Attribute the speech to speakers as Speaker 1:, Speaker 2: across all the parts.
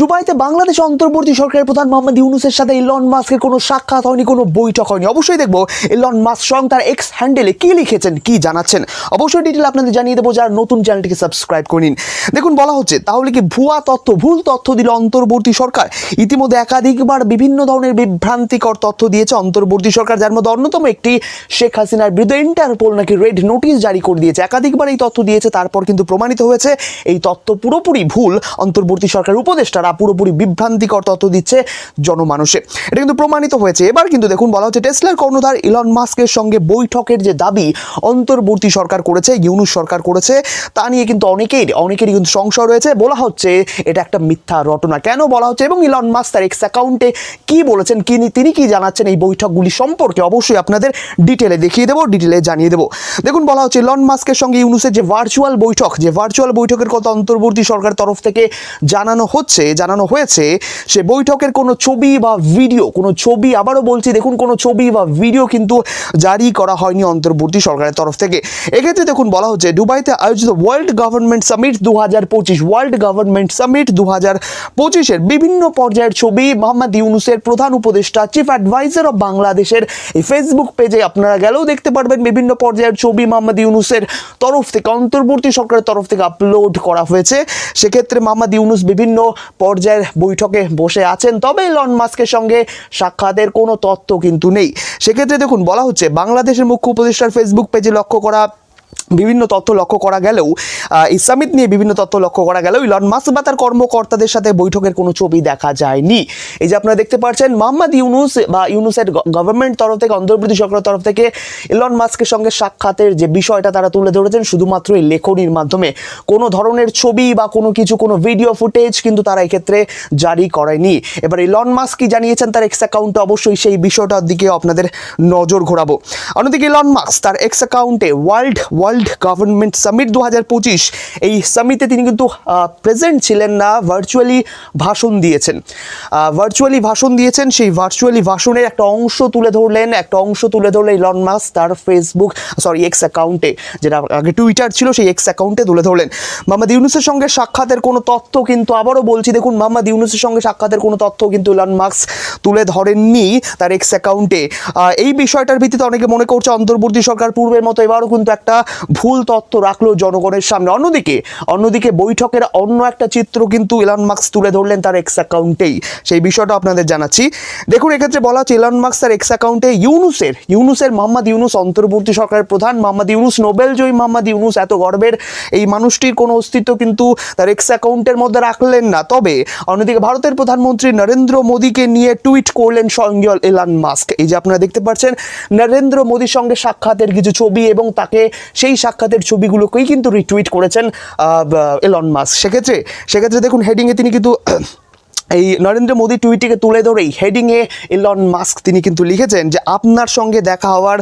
Speaker 1: দুবাইতে বাংলাদেশ অন্তর্বর্তী সরকারের প্রধান মোহাম্মদ ইউনুসের সাথে ইলন মাস্কের কোনো সাক্ষাৎ হয়নি কোনো বৈঠক হয়নি অবশ্যই দেখবো ইলন মাস্ক সং তার এক্স হ্যান্ডেলে কী লিখেছেন কী জানাচ্ছেন অবশ্যই ডিটেল আপনাদের জানিয়ে দেবো যারা নতুন চ্যানেলটিকে সাবস্ক্রাইব করে নিন দেখুন বলা হচ্ছে তাহলে কি ভুয়া তথ্য ভুল তথ্য দিল অন্তর্বর্তী সরকার ইতিমধ্যে একাধিকবার বিভিন্ন ধরনের বিভ্রান্তিকর তথ্য দিয়েছে অন্তর্বর্তী সরকার যার মধ্যে অন্যতম একটি শেখ হাসিনার বিরুদ্ধে ইন্টারপোল নাকি রেড নোটিশ জারি করে দিয়েছে একাধিকবার এই তথ্য দিয়েছে তারপর কিন্তু প্রমাণিত হয়েছে এই তথ্য পুরোপুরি ভুল অন্তর্বর্তী সরকার উপদেষ্টা তারা পুরোপুরি বিভ্রান্তিকর তথ্য দিচ্ছে জনমানুষে এটা কিন্তু প্রমাণিত হয়েছে এবার কিন্তু দেখুন বলা হচ্ছে টেসলার কর্ণধার ইলন মাস্কের সঙ্গে বৈঠকের যে দাবি অন্তর্বর্তী সরকার করেছে ইউনুস সরকার করেছে তা নিয়ে কিন্তু অনেকেই অনেকেরই কিন্তু সংশয় রয়েছে বলা হচ্ছে এটা একটা মিথ্যা রটনা কেন বলা হচ্ছে এবং ইলন মাস্ক তার এক্স অ্যাকাউন্টে কী বলেছেন কি তিনি কি জানাচ্ছেন এই বৈঠকগুলি সম্পর্কে অবশ্যই আপনাদের ডিটেলে দেখিয়ে দেবো ডিটেলে জানিয়ে দেবো দেখুন বলা হচ্ছে ইলন মাস্কের সঙ্গে ইউনুসের যে ভার্চুয়াল বৈঠক যে ভার্চুয়াল বৈঠকের কথা অন্তর্বর্তী সরকার তরফ থেকে জানানো হচ্ছে জানানো হয়েছে সে বৈঠকের কোনো ছবি বা ভিডিও কোনো ছবি আবারও বলছি দেখুন কোনো ছবি বা ভিডিও কিন্তু জারি করা হয়নি অন্তর্বর্তী সরকারের তরফ থেকে এক্ষেত্রে দেখুন বলা হচ্ছে দুবাইতে আয়োজিত ওয়ার্ল্ড গভর্নমেন্ট সামিট দু হাজার পঁচিশ ওয়ার্ল্ড গভর্নমেন্ট সামিট দু হাজার পঁচিশের বিভিন্ন পর্যায়ের ছবি মোহাম্মদ ইউনুসের প্রধান উপদেষ্টা চিফ অ্যাডভাইজার অফ বাংলাদেশের এই ফেসবুক পেজে আপনারা গেলেও দেখতে পারবেন বিভিন্ন পর্যায়ের ছবি মোহাম্মদ ইউনুসের তরফ থেকে অন্তর্বর্তী সরকারের তরফ থেকে আপলোড করা হয়েছে সেক্ষেত্রে মোহাম্মদ ইউনুস বিভিন্ন পর্যায়ের বৈঠকে বসে আছেন তবে লন মাস্কের সঙ্গে সাক্ষাতের কোনো তথ্য কিন্তু নেই সেক্ষেত্রে দেখুন বলা হচ্ছে বাংলাদেশের মুখ্য উপদেষ্টার ফেসবুক পেজে লক্ষ্য করা বিভিন্ন তথ্য লক্ষ্য করা গেলেও ইসামিত নিয়ে বিভিন্ন তথ্য লক্ষ্য করা গেলেও ইলন মাস্ক বা তার কর্মকর্তাদের সাথে বৈঠকের কোনো ছবি দেখা যায়নি এই যে আপনারা দেখতে পাচ্ছেন মোহাম্মদ ইউনুস বা ইউনুসের গভর্নমেন্ট তরফ থেকে অন্ধ্রপ্রদেশ সরকারের তরফ থেকে ইলন মাস্কের সঙ্গে সাক্ষাতের যে বিষয়টা তারা তুলে ধরেছেন শুধুমাত্র এই লেখনির মাধ্যমে কোনো ধরনের ছবি বা কোনো কিছু কোনো ভিডিও ফুটেজ কিন্তু তারা এক্ষেত্রে জারি করেনি এবার ইলন মাস্ক কি জানিয়েছেন তার এক্স অ্যাকাউন্টে অবশ্যই সেই বিষয়টার দিকে আপনাদের নজর ঘোরাবো অন্যদিকে ইলন মাস্ক তার এক্স অ্যাকাউন্টে ওয়ার্ল্ড ওয়ার্ল্ড গভর্নমেন্ট সামিট দু এই সামিটে তিনি কিন্তু প্রেজেন্ট ছিলেন না ভার্চুয়ালি ভাষণ দিয়েছেন ভার্চুয়ালি ভাষণ দিয়েছেন সেই ভার্চুয়ালি ভাষণের একটা অংশ তুলে ধরলেন একটা অংশ তুলে ধরলেন ইলন মাস তার ফেসবুক সরি এক্স অ্যাকাউন্টে যেটা আগে টুইটার ছিল সেই এক্স অ্যাকাউন্টে তুলে ধরলেন মোহাম্মদ ইউনুসের সঙ্গে সাক্ষাতের কোনো তথ্য কিন্তু আবারও বলছি দেখুন মোহাম্মদ ইউনুসের সঙ্গে সাক্ষাতের কোনো তথ্য কিন্তু ইলন মাস্ক তুলে ধরেননি তার এক্স অ্যাকাউন্টে এই বিষয়টার ভিত্তিতে অনেকে মনে করছে অন্তর্বর্তী সরকার পূর্বের মতো এবারও কিন্তু একটা ভুল তথ্য রাখলো জনগণের সামনে অন্যদিকে অন্যদিকে বৈঠকের অন্য একটা চিত্র কিন্তু এলান মার্কস তুলে ধরলেন তার এক্স অ্যাকাউন্টেই সেই বিষয়টা আপনাদের জানাচ্ছি দেখুন এক্ষেত্রে বলা হচ্ছে এলান মার্কস তার এক্স অ্যাকাউন্টে ইউনুসের ইউনুসের মোহাম্মদ ইউনুস অন্তর্বর্তী সরকারের প্রধান মোহাম্মদ ইউনুস নোবেল জয়ী মোহাম্মদ ইউনুস এত গর্বের এই মানুষটির কোনো অস্তিত্ব কিন্তু তার এক্স অ্যাকাউন্টের মধ্যে রাখলেন না তবে অন্যদিকে ভারতের প্রধানমন্ত্রী নরেন্দ্র মোদীকে নিয়ে টুইট করলেন সঙ্গল এলান মাস্ক এই যে আপনারা দেখতে পাচ্ছেন নরেন্দ্র মোদীর সঙ্গে সাক্ষাতের কিছু ছবি এবং তাকে সেই সাক্ষাতের ছবিগুলোকেই কিন্তু রিটুইট করেছেন এলন মাস সেক্ষেত্রে সেক্ষেত্রে দেখুন হেডিংয়ে তিনি কিন্তু এই নরেন্দ্র মোদী টুইটটিকে তুলে ধরেই হেডিংয়ে ইলন মাস্ক তিনি কিন্তু লিখেছেন যে আপনার সঙ্গে দেখা হওয়ার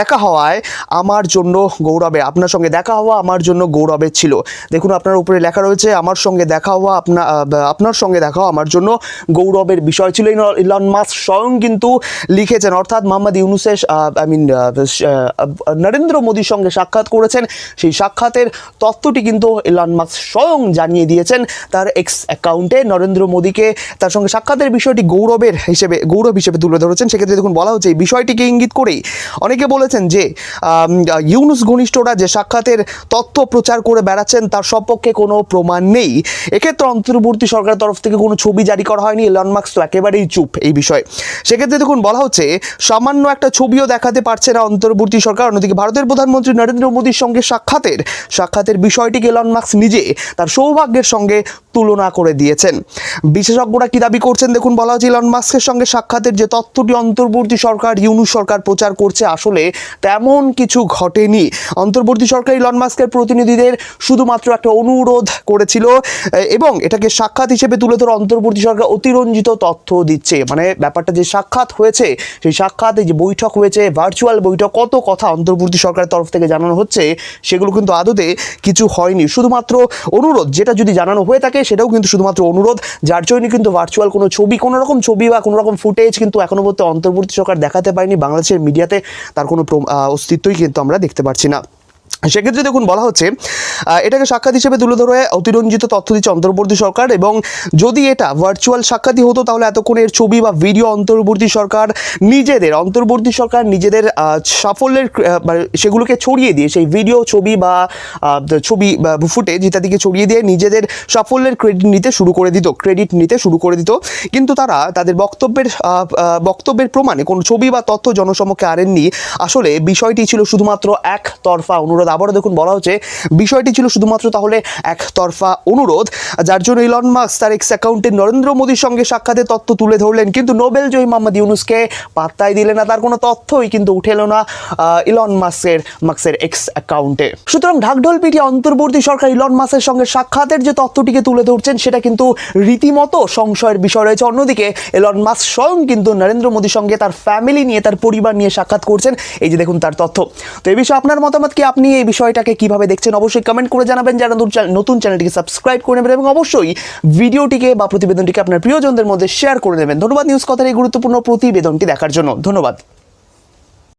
Speaker 1: দেখা হওয়ায় আমার জন্য গৌরবে আপনার সঙ্গে দেখা হওয়া আমার জন্য গৌরবের ছিল দেখুন আপনার উপরে লেখা রয়েছে আমার সঙ্গে দেখা হওয়া আপনা আপনার সঙ্গে দেখা হওয়া আমার জন্য গৌরবের বিষয় ছিল ইলন মাস্ক স্বয়ং কিন্তু লিখেছেন অর্থাৎ মোহাম্মদ ইউনুসের আই মিন নরেন্দ্র মোদীর সঙ্গে সাক্ষাৎ করেছেন সেই সাক্ষাতের তথ্যটি কিন্তু ইলন মাস্ক স্বয়ং জানিয়ে দিয়েছেন তার এক্স অ্যাকাউন্টে নরেন্দ্র মোদী এদিকে তার সঙ্গে সাক্ষাতের বিষয়টি গৌরবের হিসেবে গৌরব হিসেবে তুলে ধরেছেন সেক্ষেত্রে দেখুন বলা হচ্ছে এই বিষয়টিকে ইঙ্গিত করেই অনেকে বলেছেন যে ইউনুস ঘনিষ্ঠরা যে সাক্ষাতের তথ্য প্রচার করে বেড়াচ্ছেন তার সপক্ষে কোনো প্রমাণ নেই এক্ষেত্রে অন্তর্বর্তী সরকারের তরফ থেকে কোনো ছবি জারি করা হয়নি এলন মার্কস তো একেবারেই চুপ এই বিষয়ে সেক্ষেত্রে দেখুন বলা হচ্ছে সামান্য একটা ছবিও দেখাতে পারছে না অন্তর্বর্তী সরকার অন্যদিকে ভারতের প্রধানমন্ত্রী নরেন্দ্র মোদীর সঙ্গে সাক্ষাতের সাক্ষাতের বিষয়টিকে এলন মার্কস নিজে তার সৌভাগ্যের সঙ্গে তুলনা করে দিয়েছেন বিশেষজ্ঞরা কি দাবি করছেন দেখুন বলা হচ্ছে ইলন মাস্কের সঙ্গে সাক্ষাতের যে তথ্যটি অন্তর্বর্তী সরকার ইউনু সরকার প্রচার করছে আসলে তেমন কিছু ঘটেনি অন্তর্বর্তী সরকার ইলন মাস্কের প্রতিনিধিদের শুধুমাত্র একটা অনুরোধ করেছিল এবং এটাকে সাক্ষাৎ হিসেবে তুলে ধরে অন্তর্বর্তী সরকার অতিরঞ্জিত তথ্য দিচ্ছে মানে ব্যাপারটা যে সাক্ষাৎ হয়েছে সেই সাক্ষাতে যে বৈঠক হয়েছে ভার্চুয়াল বৈঠক কত কথা অন্তর্বর্তী সরকারের তরফ থেকে জানানো হচ্ছে সেগুলো কিন্তু আদতে কিছু হয়নি শুধুমাত্র অনুরোধ যেটা যদি জানানো হয়ে থাকে সেটাও কিন্তু শুধুমাত্র অনুরোধ যার জন্য কিন্তু ভার্চুয়াল কোনো ছবি কোনো রকম ছবি বা কোনো রকম ফুটেজ কিন্তু এখনও পর্যন্ত অন্তর্বর্তী সরকার দেখাতে পারেনি বাংলাদেশের মিডিয়াতে তার কোনো অস্তিত্বই কিন্তু আমরা দেখতে পাচ্ছি না সেক্ষেত্রে দেখুন বলা হচ্ছে এটাকে সাক্ষাৎ হিসেবে তুলে ধরে অতিরঞ্জিত তথ্য দিচ্ছে অন্তর্বর্তী সরকার এবং যদি এটা ভার্চুয়াল সাক্ষাৎই হতো তাহলে এতক্ষণ এর ছবি বা ভিডিও অন্তর্বর্তী সরকার নিজেদের অন্তর্বর্তী সরকার নিজেদের সাফল্যের মানে সেগুলোকে ছড়িয়ে দিয়ে সেই ভিডিও ছবি বা ছবি বা ফুটেজ ইত্যাদিকে ছড়িয়ে দিয়ে নিজেদের সাফল্যের ক্রেডিট নিতে শুরু করে দিত ক্রেডিট নিতে শুরু করে দিত কিন্তু তারা তাদের বক্তব্যের বক্তব্যের প্রমাণে কোনো ছবি বা তথ্য জনসমক্ষে আনেননি আসলে বিষয়টি ছিল শুধুমাত্র একতরফা অনুরোধ আবারও দেখুন বলা হচ্ছে বিষয়টি ছিল শুধুমাত্র তাহলে একতরফা অনুরোধ যার জন্য ইলন মাস্ক তার এক্স অ্যাকাউন্টে নরেন্দ্র মোদীর সঙ্গে সাক্ষাতে তথ্য তুলে ধরলেন কিন্তু নোবেল জয়ী মোহাম্মদ ইউনুসকে পাত্তাই দিলে না তার কোনো তথ্যই কিন্তু উঠে এলো না ইলন মাস্কের মাস্কের এক্স অ্যাকাউন্টে সুতরাং ঢাকঢোল পিটি অন্তর্বর্তী সরকার ইলন মাসের সঙ্গে সাক্ষাতের যে তথ্যটিকে তুলে ধরছেন সেটা কিন্তু রীতিমতো সংশয়ের বিষয় রয়েছে অন্যদিকে এলন মাস স্বয়ং কিন্তু নরেন্দ্র মোদীর সঙ্গে তার ফ্যামিলি নিয়ে তার পরিবার নিয়ে সাক্ষাৎ করছেন এই যে দেখুন তার তথ্য তো এই বিষয়ে আপনার মতামত কি আপনি এই বিষয়টাকে কিভাবে দেখছেন অবশ্যই কমেন্ট করে জানাবেন যারা নতুন চ্যানেলটিকে সাবস্ক্রাইব করে নেবেন এবং অবশ্যই ভিডিওটিকে বা প্রতিবেদনটিকে আপনার প্রিয়জনদের মধ্যে শেয়ার করে নেবেন ধন্যবাদ নিউজ কথার এই গুরুত্বপূর্ণ প্রতিবেদনটি দেখার জন্য ধন্যবাদ